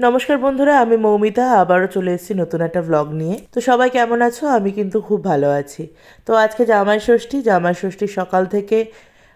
নমস্কার বন্ধুরা, আমি মৌমিতা, আবারও চলে এসেছি নতুন একটা ভ্লগ নিয়ে। তো সবাই কেমন আছো? আমি কিন্তু খুব ভালো আছি। তো আজকে জামাই ষষ্ঠী জামাই ষষ্ঠী সকাল থেকে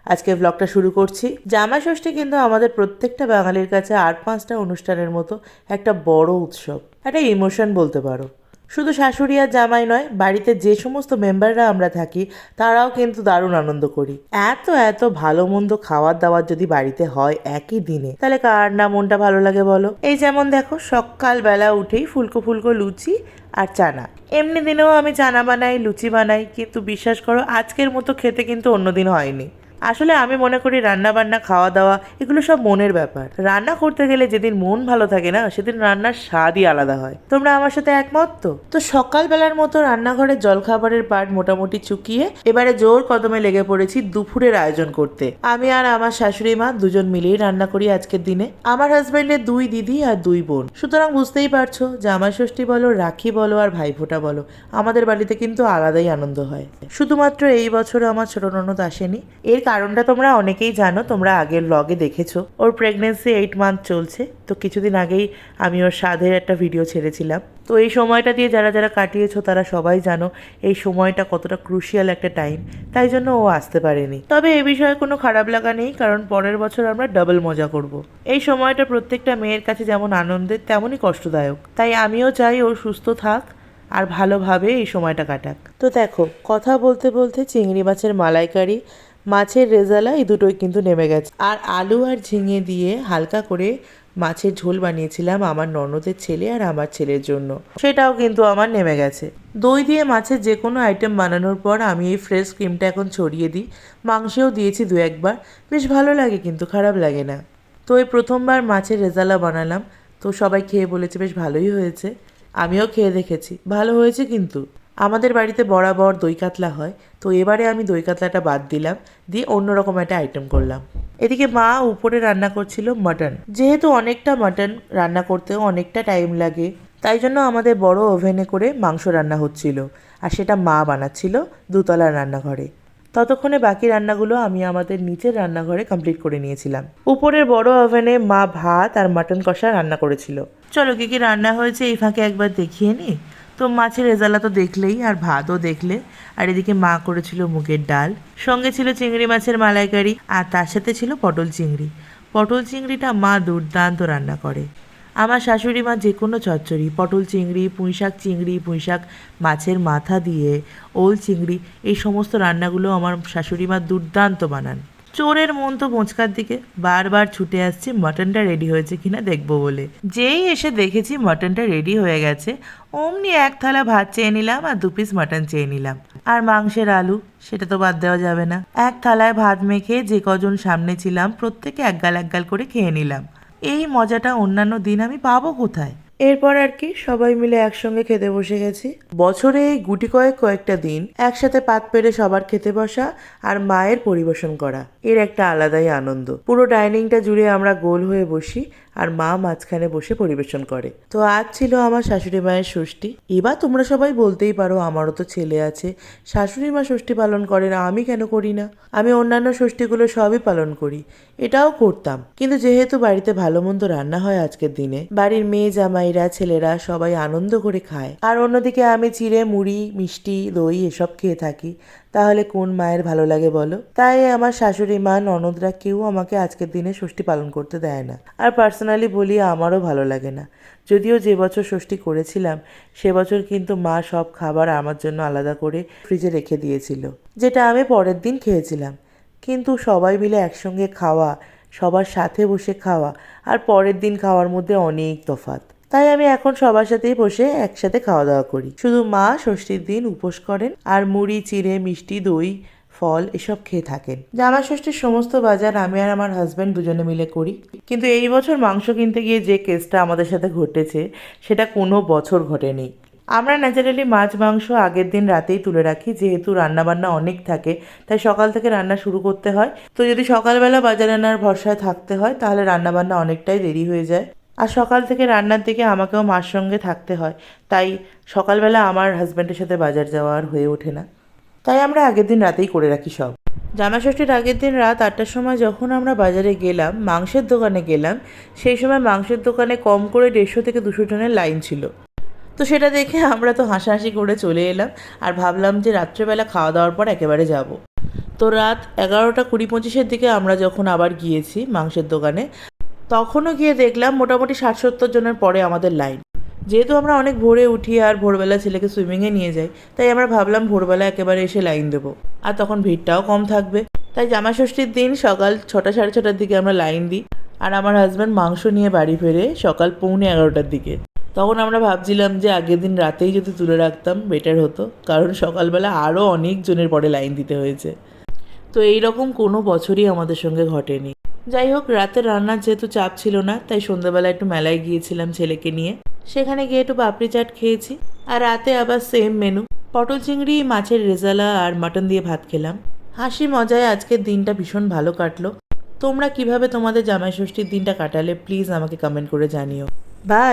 আজকে ব্লগটা শুরু করছি। জামাই ষষ্ঠী কিন্তু আমাদের প্রত্যেকটা বাঙালির কাছে আট পাঁচটা অনুষ্ঠানের মতো একটা বড় উৎসব। একটা ইমোশন বলতে পারো। শুধু শাশুড়ি আর জামাই নয়, বাড়িতে যে সমস্ত মেম্বাররা আমরা থাকি, তারাও কিন্তু দারুণ আনন্দ করি। এত এত ভালো মন্দ খাওয়ার দাওয়ার যদি বাড়িতে হয় একই দিনে, তাহলে কার না মনটা ভালো লাগে বলো? এই যেমন দেখো, সকালবেলা উঠেই ফুলকো ফুলকো লুচি আর চানা। এমনি দিনেও আমি চানা বানাই, লুচি বানাই, কিন্তু বিশ্বাস করো, আজকের মতো খেতে কিন্তু অন্যদিন হয়নি। আসলে আমি মনে করি রান্না বান্না খাওয়া দাওয়া এগুলো সব মনের ব্যাপার। রান্না করতে গেলে যেদিন মন ভালো থাকে না, সেদিন রান্নার স্বাদই আলাদা হয়। তোমরা আমার সাথে একমত তো? তো সকালবেলার মতো রান্নাঘরে জলখাবারের পাট মোটামুটি চুকিয়ে, এবারে জোর কদমে লেগে পড়েছি দুপুরের আয়োজন করতে। আমি আর আমার শাশুড়ি মা দুজন মিলেই রান্না করি আজকের দিনে। আমার হাজবেন্ডের দুই দিদি আর দুই বোন। সুতরাং বুঝতেই পারছ জামাই ষষ্ঠী বলো, রাখি বলো আর ভাইফোঁটা বলো, আমাদের বাড়িতে কিন্তু আলাদাই আনন্দ হয়। শুধুমাত্র এই বছর আমার ছোট ননদ আসেনি। এর কারণটা তোমরা অনেকেই জানো, তোমরা আগের ব্লগে দেখেছ। ওর প্রেগনেন্সি এইট মান্থ চলছে, তো কিছুদিন আগেই আমি ওর সাধের একটা ভিডিও ছেড়েছিলাম। তো এই সময়টা দিয়ে যারা যারা কাটিয়েছো, তারা সবাই জানো এই সময়টা কতটা ক্রুশিয়াল একটা টাইম তাই জন্য ও আসতে পারেনি। তবে এ বিষয়ে কোনো খারাপ লাগা নেই, কারণ পরের বছর আমরা ডাবল মজা করব। এই সময়টা প্রত্যেকটা মেয়ের কাছে যেমন আনন্দের, তেমনই কষ্টদায়ক। তাই আমিও চাই ও সুস্থ থাক আর ভালোভাবে এই সময়টা কাটাক। তো দেখো, কথা বলতে বলতে চিংড়ি মাছের মালাইকারি মাছের রেজালা এই দুটোই কিন্তু নেমে গেছে। আর আলু আর ঝিঙে দিয়ে হালকা করে মাছের ঝোল বানিয়েছিলাম আমার ননদের ছেলে আর আমার ছেলের জন্য। সেটাও কিন্তু আমার নেমে গেছে। দই দিয়ে মাছের যে কোনো আইটেম বানানোর পর আমি এই ফ্রেশ ক্রিমটা এখন ছড়িয়ে দিই। মাংসেও দিয়েছি দু একবার। বেশ ভালো লাগে কিন্তু, খারাপ লাগে না। তো এই প্রথমবার মাছের রেজালা বানালাম। তো সবাই খেয়ে বলেছে, বেশ ভালোই হয়েছে। আমিও খেয়ে দেখেছি। ভালো হয়েছে কিন্তু। আমাদের বাড়িতে বরাবর দই কাতলা হয়, তো এবারে আমি দই কাতলাটা বাদ দিলাম, দিয়ে অন্যরকম একটা আইটেম করলাম। এদিকে মা উপরে রান্না করছিল মাটন যেহেতু অনেকটা মাটন রান্না করতেও অনেকটা টাইম লাগে, তাই জন্য আমাদের বড় ওভেনে করে মাংস রান্না হচ্ছিল, আর সেটা মা বানাচ্ছিল দুতলার রান্নাঘরে। ততক্ষণে বাকি রান্নাগুলো আমি আমাদের নিচের রান্নাঘরে কমপ্লিট করে নিয়েছিলাম। উপরের বড় ওভেনে মা ভাত আর মাটন কষা রান্না করেছিল। চলো কি কি রান্না হয়েছে এই ফাঁকে একবার দেখিয়ে নি। তো মাছের রেজালা তো দেখলেই আর ভাতও দেখলে। আর এদিকে মা করেছিল মুগের ডাল, সঙ্গে ছিল চিংড়ি মাছের মালাইকারি, আর তার সাথে ছিল পটল চিংড়ি। পটল চিংড়িটা মা দুর্দান্ত রান্না করে। আমার শাশুড়ি মা যে কোনো চচ্চড়ি, পটল চিংড়ি, পুঁইশাক চিংড়ি, পুঁইশাক মাছের মাথা দিয়ে, ওল চিংড়ি, এই সমস্ত রান্নাগুলো আমার শাশুড়ি মা দুর্দান্ত বানান। চোরের মন তো মোচকার দিকে বারবার ছুটে আসছে, মাটনটা রেডি হয়েছে কিনা দেখব বলে। যেই এসে দেখেছি মাটনটা রেডি হয়ে গেছে, অমনি এক থালা ভাত চেয়ে নিলাম আর দু পিস মাটন চেয়ে নিলাম। আর মাংসের আলু, সেটা তো বাদ দেওয়া যাবে না। এক থালায় ভাত মেখে যে কজন সামনে ছিলাম, প্রত্যেকে একগাল একগাল করে খেয়ে নিলাম। এই মজাটা অন্যান্য দিন আমি পাবো কোথায়? এরপর আর কি সবাই মিলে একসঙ্গে খেতে বসে গেছি। বছরে এই গুটি কয়েক কয়েকটা দিন একসাথে পাত পেরে সবার খেতে বসা আর মায়ের পরিবেশন করা। এর একটা আলাদাই আনন্দ। পুরো ডাইনিংটা জুড়ে আমরা গোল হয়ে বসি আর মা মাঝখানে বসে পরিবেশন করে। তো আজ ছিল আমার শাশুড়ি মায়ের ষষ্ঠী। এবার তোমরা সবাই বলতেই পারো, আমারও তো ছেলে আছে। শাশুড়ি মা ষষ্ঠী পালন করে না আমি কেন করি না? আমি অন্যান্য ষষ্ঠীগুলো সবই পালন করি, এটাও করতাম। কিন্তু যেহেতু বাড়িতে ভালো মন্দ রান্না হয় আজকের দিনে, বাড়ির মেয়ে জামাইরা, ছেলেরা সবাই আনন্দ করে খায়। আর অন্যদিকে আমি চিড়ে, মুড়ি, মিষ্টি, দই এসব খেয়ে থাকি। তাহলে কোন মায়ের ভালো লাগে বলো? তাই আমার শাশুড়ি মা, ননদরা কেউ আমাকে আজকের দিনে ষষ্ঠী পালন করতে দেয় না। আর পার্সোনালি বলি, আমারও ভালো লাগে না। যদিও যে বছর ষষ্ঠী করেছিলাম, সে বছর কিন্তু মা সব খাবার আমার জন্য আলাদা করে ফ্রিজে রেখে দিয়েছিল, যেটা আমি পরের দিন খেয়েছিলাম। কিন্তু সবাই মিলে একসঙ্গে খাওয়া, সবার সাথে বসে খাওয়া, আর পরের দিন খাওয়ার মধ্যে অনেক তফাৎ। তাই আমি এখন সবার সাথেই বসে একসাথে খাওয়া দাওয়া করি। শুধু মা ষষ্ঠীর দিন উপোস করেন আর মুড়ি, চিড়ে, মিষ্টি, দই, ফল এসব খেয়ে থাকেন। জামা ষষ্ঠীর সমস্ত বাজার আমি আর আমার হাজব্যান্ড দুজনে মিলে করি। কিন্তু এই বছর মাংস কিনতে গিয়ে যে কেসটা আমাদের সাথে ঘটেছে, সেটা কোনো বছর ঘটেনি। আমরা ন্যাচারালি মাছ, মাংস আগের দিন রাতেই তুলে রাখি, যেহেতু রান্নাবান্না অনেক থাকে, তাই সকাল থেকে রান্না শুরু করতে হয়। তো যদি সকালবেলা বাজার আনার ভরসায় থাকতে হয়, তাহলে রান্নাবান্না অনেকটাই দেরি হয়ে যায়। আর সকাল থেকে রান্নার দিকে আমাকেও মার সঙ্গে থাকতে হয়। তাই সকালবেলা আমার হাজব্যান্ডের সাথে বাজার যাওয়া আর হয়ে ওঠে না। তাই আমরা আগের দিন রাতেই করে রাখি সব। জামাষষ্ঠীর আগের দিন রাত আটটার সময় যখন আমরা বাজারে গেলাম, মাংসের দোকানে গেলাম, সেই সময় মাংসের দোকানে কম করে দেড়শো থেকে দুশো জনের লাইন ছিল। তো সেটা দেখে আমরা তো হাসাহাসি করে চলে এলাম আর ভাবলাম যে রাত্রেবেলা খাওয়া দাওয়ার পর একেবারে যাব। তো রাত এগারোটা কুড়ি পঁচিশের দিকে আমরা যখন আবার গিয়েছি মাংসের দোকানে তখনও গিয়ে দেখলাম মোটামুটি ষাট সত্তর জনের পরে আমাদের লাইন। যেহেতু আমরা অনেক ভোরে উঠি আর ভোরবেলা ছেলেকে সুইমিংয়ে নিয়ে যাই, তাই আমরা ভাবলাম ভোরবেলা একেবারে এসে লাইন দেবো। আর তখন ভিড়টাও কম থাকবে। তাই জামা ষষ্ঠীর দিন সকাল ছটা সাড়ে ছটার দিকে আমরা লাইন দিই আর আমার হাজব্যান্ড মাংস নিয়ে বাড়ি ফেরে সকাল পৌনে এগারোটার দিকে। তখন আমরা ভাবছিলাম যে আগের দিন রাতেই যদি তুলে রাখতাম বেটার হতো। কারণ সকালবেলা আরও অনেক জনের পরে লাইন দিতে হয়েছে। তো এই রকম কোনো বছরই আমাদের সঙ্গে ঘটেনি। যাই হোক রাতের রান্নার যেহেতু চাপ ছিল না, তাই সন্ধ্যাবেলা একটু মেলায় গিয়েছিলাম ছেলেকে নিয়ে। সেখানে গিয়ে একটু পাপড়ি চাট খেয়েছি। আর রাতে আবার সেম মেনু পটল চিংড়ি, মাছের রেজালা আর মাটন দিয়ে ভাত খেলাম। হাসি মজায় আজকের দিনটা ভীষণ ভালো কাটলো। তোমরা কীভাবে তোমাদের জামাই ষষ্ঠীর দিনটা কাটালে প্লিজ আমাকে কমেন্ট করে জানিও। বাই